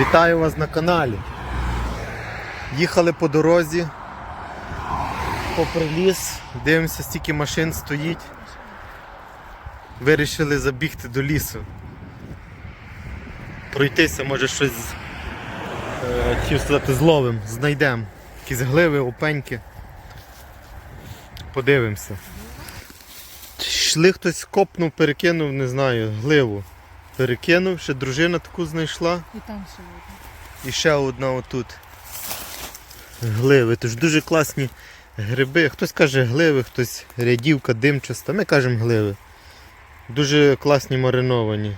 Вітаю вас на каналі. Їхали по дорозі, попри ліс, дивимося, стільки машин стоїть. Вирішили забігти до лісу. Пройтися, може щось е, хотів сказати, зловим, знайдемо. Якісь гливи, опеньки. Подивимося. Йшли хтось копнув, перекинув, не знаю, гливу. Перекинув, ще дружина таку знайшла. І там ще видно. І ще одна отут. Гливи. Тож дуже класні гриби. Хтось каже гливи, хтось рядівка, димчаста. Ми кажемо гливи. Дуже класні мариновані.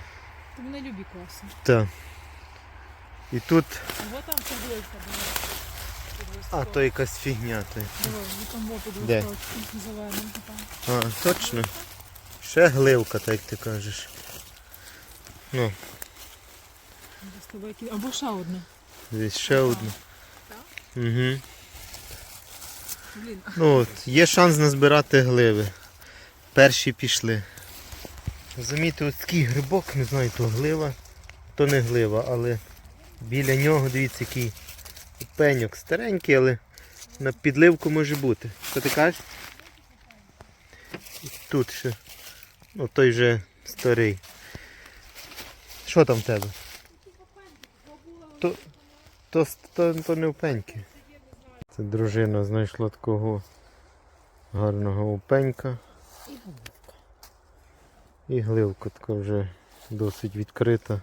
Ти мене любі класно. Так. І тут. Або там подивися, А, то якась фігня. То. там Де? А, точно. Ще гливка, так як ти кажеш. Ну, Або ще одне. десь ще одна. Так? Угу. Блін, Ну, от, є шанс назбирати гливи. Перші пішли. Розумієте, ось такий грибок, не знаю, то глива, то не глива, але біля нього, дивіться, який пеньок старенький, але на підливку може бути. Що ти кажеш? І Тут ще. Ну той вже старий. Що там в тебе? То, то, то, то не впеньки. Це дружина знайшла такого гарного опенька. І гливка така вже досить відкрита.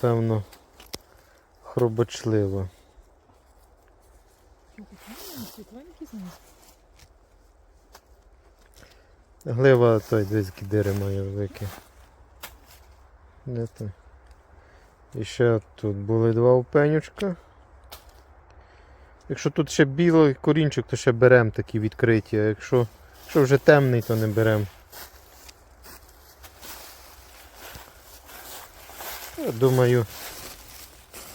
Певно, хробочлива. світленький знизу. Глива той десь дири має великі. І ще тут були два опенючка. Якщо тут ще білий корінчик, то ще беремо такі відкриті, а якщо, якщо вже темний, то не беремо. Я думаю,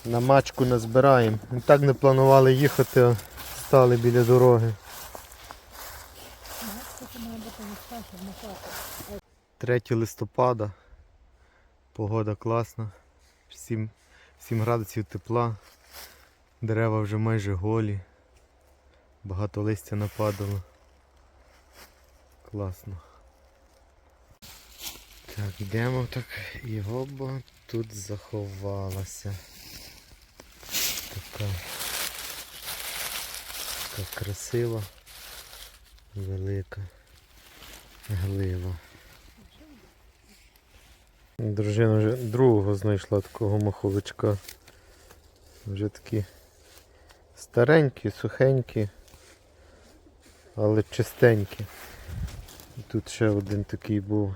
на мачку назбираємо. Ми так не планували їхати, а стали біля дороги. Це має бути листочок, мотати. 3 листопада. Погода класна. 7, 7 градусів тепла. Дерева вже майже голі. Багато листя нападало. Класно. Так, йдемо так і гоба тут заховалася. Така, така красива, велика глива. Дружина вже другого знайшла такого маховичка. Вже такі старенькі, сухенькі, але чистенькі. Тут ще один такий був.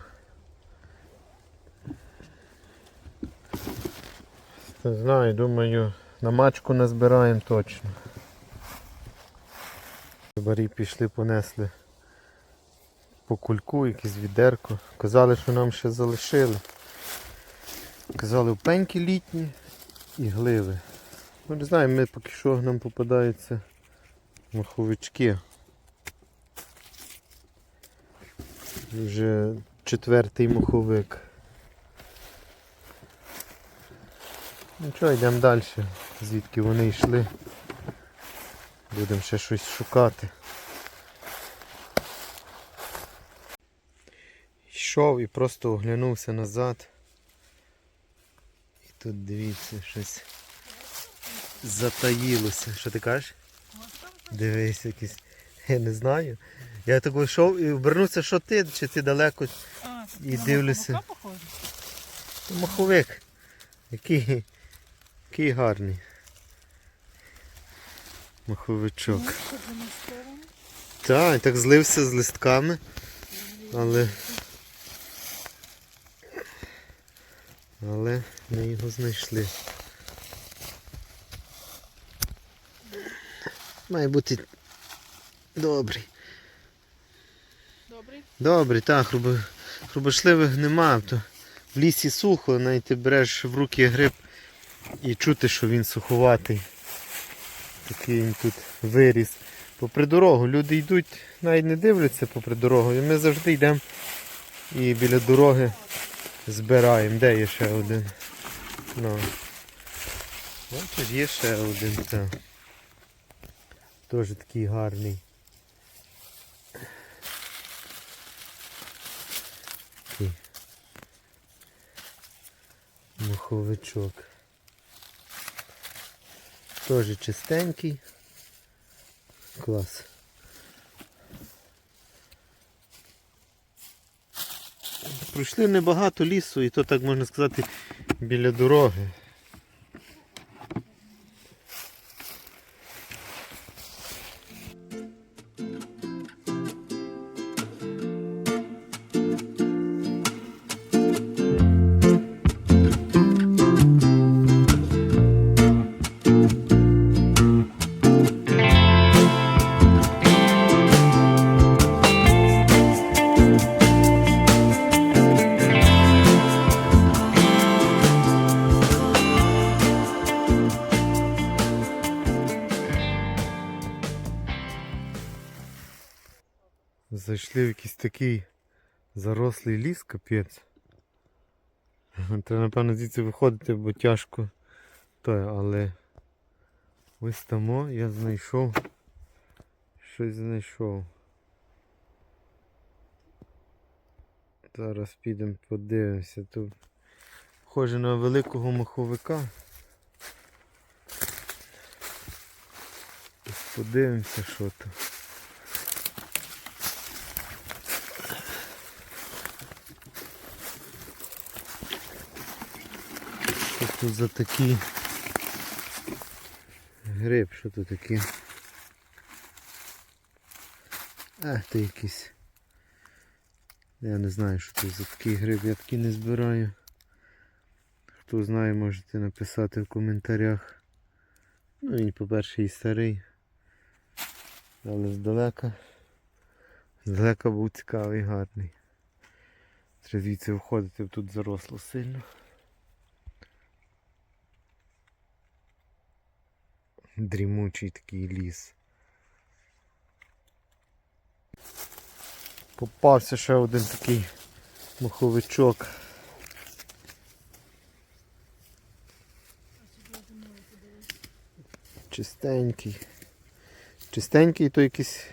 Не знаю, думаю, на мачку назбираємо точно. Барі пішли, понесли по кульку, якесь відерко. Казали, що нам ще залишили. Казали, пеньки літні і гливи. Ну не знаю, ми поки що нам попадаються маховички. Вже четвертий маховик. Ну що, йдемо далі, звідки вони йшли. Будемо ще щось шукати. Йшов і просто оглянувся назад. Тут дивіться, щось затаїлося. Що ти кажеш? Дивись якийсь. Я не знаю. Я так йшов і обернувся, що ти, чи ти далеко. А, це І дивлюся. похоже? Маховик. Який, який гарний. Маховичок. Так, так злився з листками. Але. Але ми його знайшли. Має бути добрий. Добрий. Добрий, так, хрубо... хрубошливих нема. То в лісі сухо, навіть ти береш в руки гриб і чути, що він суховатий. Такий він тут виріс. Попри дорогу. Люди йдуть, навіть не дивляться попри дорогу. І ми завжди йдемо і біля дороги збираємо. Де є ще один? Ну. Бачиш, є ще один, так. Теж такий гарний. Такий. Муховичок. Теж чистенький. Клас. Пройшли небагато лісу, і то так можна сказати біля дороги. Такий зарослий ліс, капець. Треба, напевно, звідси виходити, бо тяжко. Той, але ось тому я знайшов. Щось знайшов. Зараз підемо подивимося. Тут схоже на великого маховика. Подивимося, що там. Що тут за такий гриб, що тут таке? А, це якийсь. Я не знаю, що це за такий гриб, я такий не збираю. Хто знає, можете написати в коментарях. Ну він, по-перше, і старий. Але здалека. Здалека був цікавий, гарний. Треба звідси входити, тут заросло сильно. Дрімучий такий ліс. Попався ще один такий маховичок. Чистенький. Чистенький то якийсь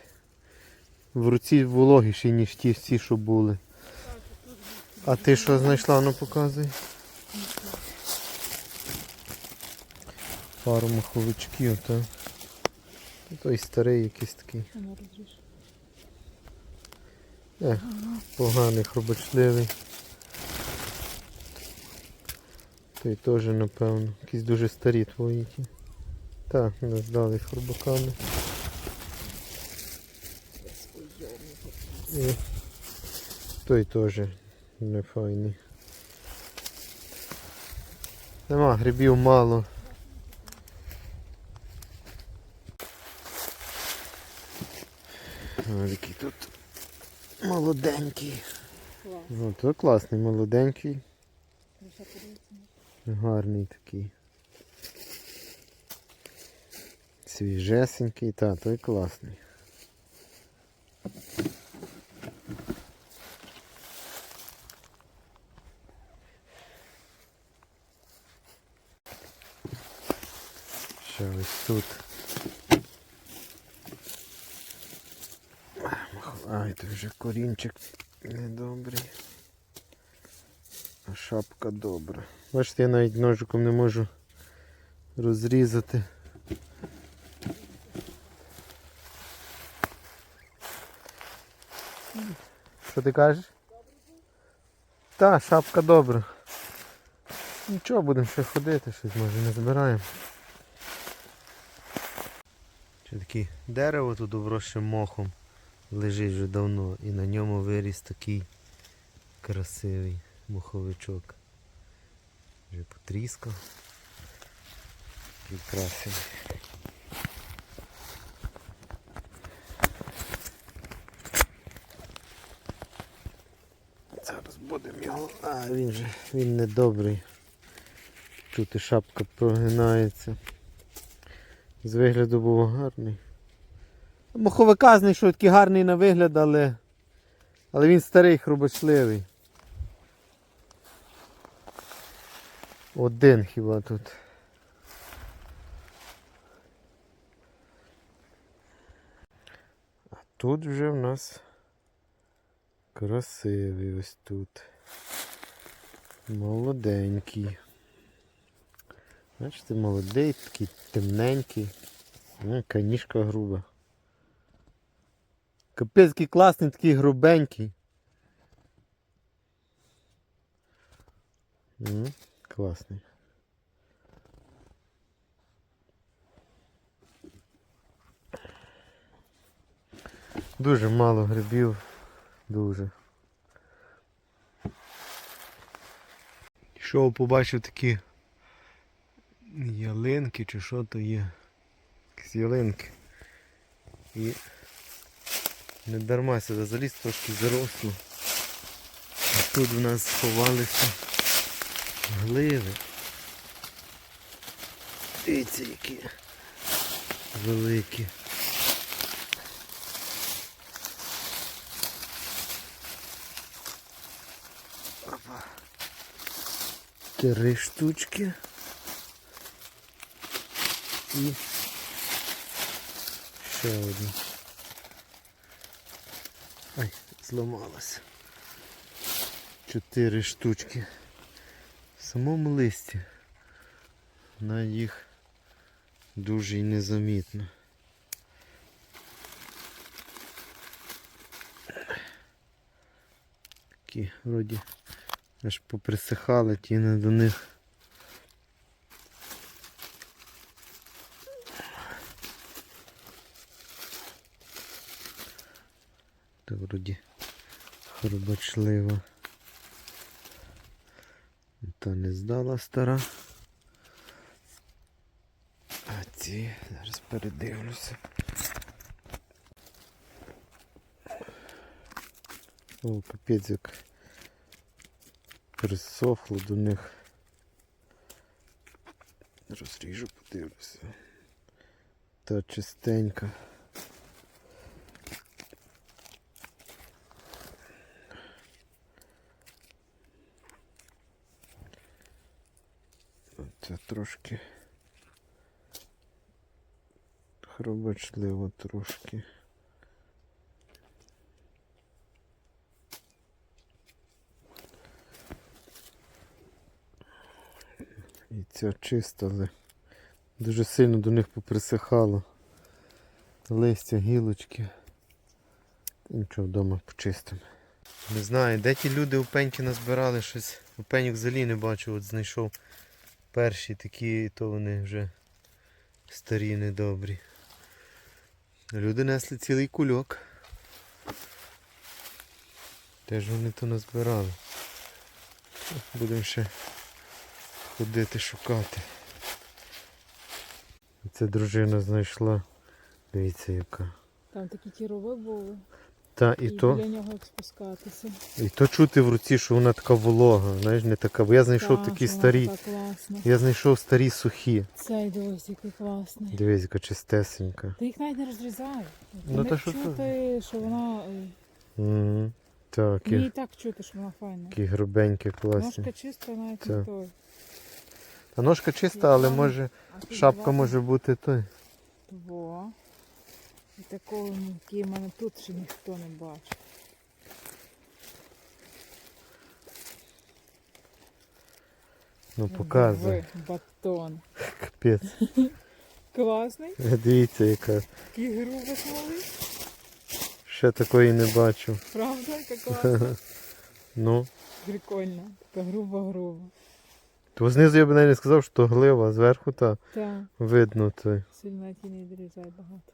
в руці вологіший, ніж ті всі, що були. А ти що знайшла, ну показуй. Пару маховичків, так. Той старий якийсь такий. А ну. Е, поганий, хробочливий. Той теж, напевно. Якісь дуже старі твої. ті. Так, не здали хробаками. І той теж не файний. Нема, грибів мало. Ось який тут молоденький. Ну, то класний, молоденький, гарний такий. Свіжесенький, та, той класний. Ще ось тут. Ай, це вже корінчик недобрий. А шапка добра. Бачите, я навіть ножиком не можу розрізати. Що ти кажеш? Та, шапка добра. Нічого, будемо ще ходити, щось може не збираємо. Ще таке дерево тут обросшим мохом лежить вже давно і на ньому виріс такий красивий муховичок. Вже потріскав. Красивий. Зараз будемо його. А, він же він не добрий. Тут і шапка прогинається. З вигляду був гарний. Моховика знайшов такий гарний на вигляд, але, але він старий, хрубочливий. Один хіба тут. А тут вже в нас красивий ось тут. Молоденький. Бачите, молодий, такий темненький. Ну, яка ніжка груба. Капець який класний, такий грубенький. М, Класний. Дуже мало грибів. Дуже. Йшов, побачив такі ялинки чи що то є. Якісь ялинки. І не дарма сюди заліз трошки заросло. А тут в нас сховалися гливи. Дивіться, які великі. Опа. Три штучки. І ще одна. Зламалася. Чотири штучки. В самому листі. На їх дуже й незамітно. Такі вроді аж поприсихали, ті не до них. Так вроді хробочлива. Та не здала стара. А ці зараз передивлюся. О, капець як присохло до них. Розріжу, подивлюся. Та чистенька. Це трошки хробочливо трошки. І ця чиста, але дуже сильно до них поприсихало. Листя, гілочки. Нічого вдома почистимо. Не знаю, де ті люди у пеньки назбирали щось. У пеньок взагалі не бачу, от знайшов перші такі, то вони вже старі, недобрі. Люди несли цілий кульок. Теж вони то назбирали. Будемо ще ходити шукати. Це дружина знайшла. Дивіться яка. Там такі тірови були. Та і, І, то, біля нього як спускатися. і то чути в руці, що вона така волога. Знаєш, не така. Бо я знайшов Так, такі старі. така. Я знайшов старі сухі. Цей дивись, який класний. Дивись, яка чистесенька. Ти їх навіть не розрізаєш. Ну, не та що то? чути, що вона. Угу. Так, Мені і так чути, що вона файна. такі грубенькі, класні. Ножка чиста, навіть не той. Та ножка чиста, але може шапка може бути той. Во. І такого, який в мене тут ще ніхто не бачив. Ну показуй. Ви, Батон. Капець. Класний. Дивіться, яка. Такий грубий малий. Ще такої не бачу. Правда, яка класна. Ну. Прикольно. Така груба-груба. То знизу я б навіть не сказав, що то глива, а зверху та видно той. сильно ті не відрізай багато.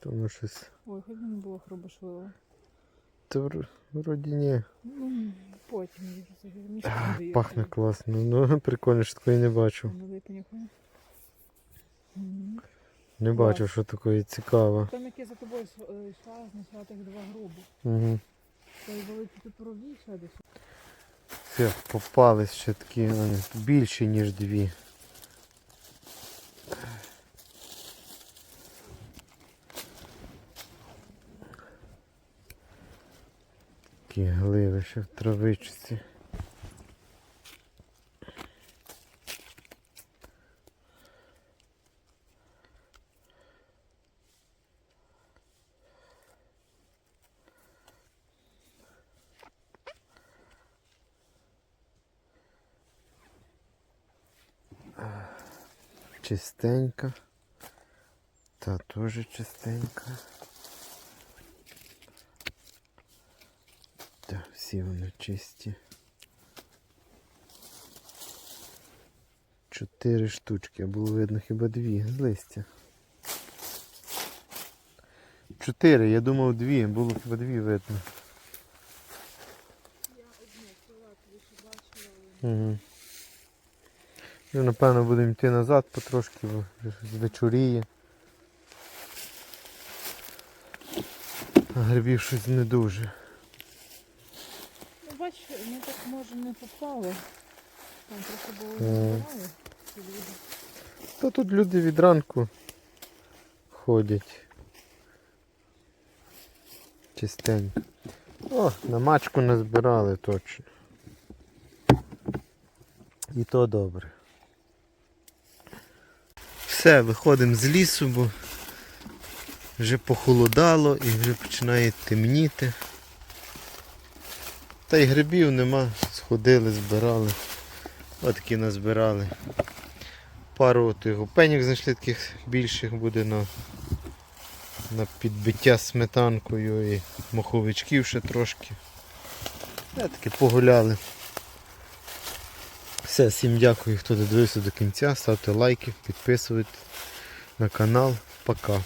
Тому щось. Ой, хоч би не було хробошливо. Та вроді ні. Ну, потім її вже. Пахне класно. Ну, прикольно, що такої не бачу. Ну. Не бачу, що такої цікаво. Там як я за тобою е, йшла, знайшла тих два грубі. Угу. Той великий топорові ще десь. Все, попались ще такі вони, більші, ніж дві. такі гливи ще в травичці. Чистенька, та теж чистенька. Всі чисті. Чотири штучки, а було видно хіба дві з листя. Чотири, я думав дві, було хіба дві видно. Угу. Ну, напевно, будемо йти назад потрошки, бо вечоріє. А грибів щось не дуже. Бач, ми так може не попали. Там трохи було збирали. Та тут люди від ранку ходять. Чистенько. О, на мачку назбирали точно. І то добре. Все, виходимо з лісу, бо вже похолодало і вже починає темніти. Та й грибів нема, сходили, збирали. Отакі назбирали. Пару тих гупенів знайшли таких більших буде на, на підбиття сметанкою і моховичків ще трошки. Я таки погуляли. Все, всім дякую, хто додивився до кінця. Ставте лайки, підписуйтесь на канал. Пока.